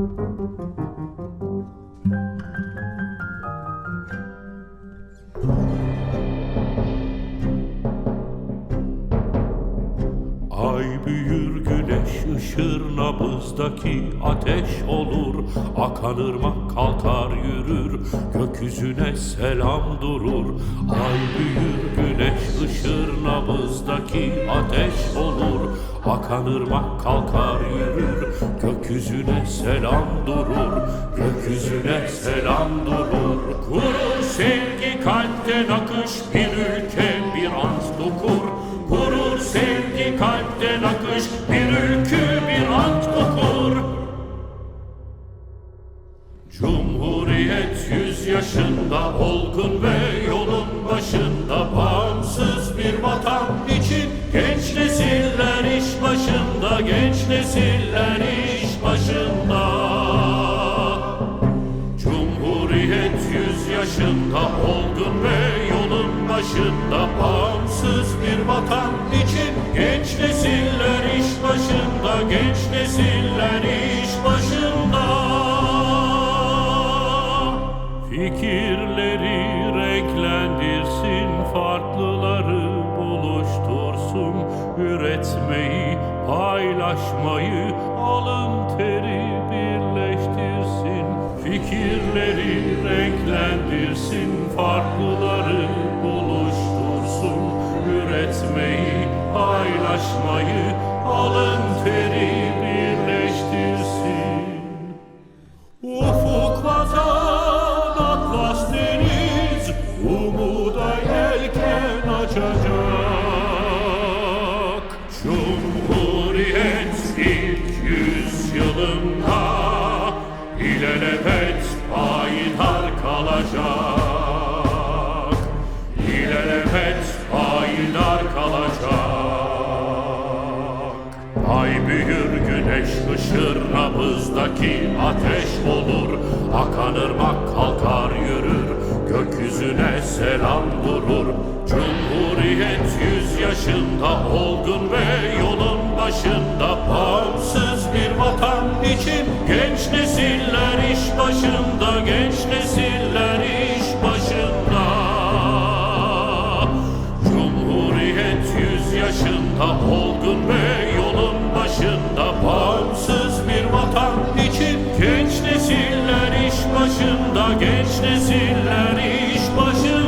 Ay büyür güneş ışır nabızdaki ateş olur. Akan ırmak kalkar yürür gökyüzüne selam durur. Ay büyür güneş ışır nabızdaki ateş olur. Akan ırmak kalkar yürür Gökyüzüne selam durur Gökyüzüne selam durur. Kurur sevgi kalpten akış Bir ülke bir ant dokur. Kurur sevgi kalpten akış Bir ülke bir ant dokur. Cumhuriyet yüz yaşında olgun başında bağımsız bir vatan için genç nesiller iş başında genç nesiller iş başında Fikirleri renklendirsin, farklıları buluştursun, üretmeyi, paylaşmayı, alın teri birleştirsin. Fikirleri renklendirsin, farklıları üretmeyi, paylaşmayı, alın Ay büyür güneş ışır nabızdaki ateş olur. Akan ırmak kalkar yürür. Gökyüzüne selam durur. Cumhuriyet yüz yaşında olgun ve yolun başında Bağımsız bir vatan için genç nesiller iş başında Genç nesiller iş başında genç nesiller iş başında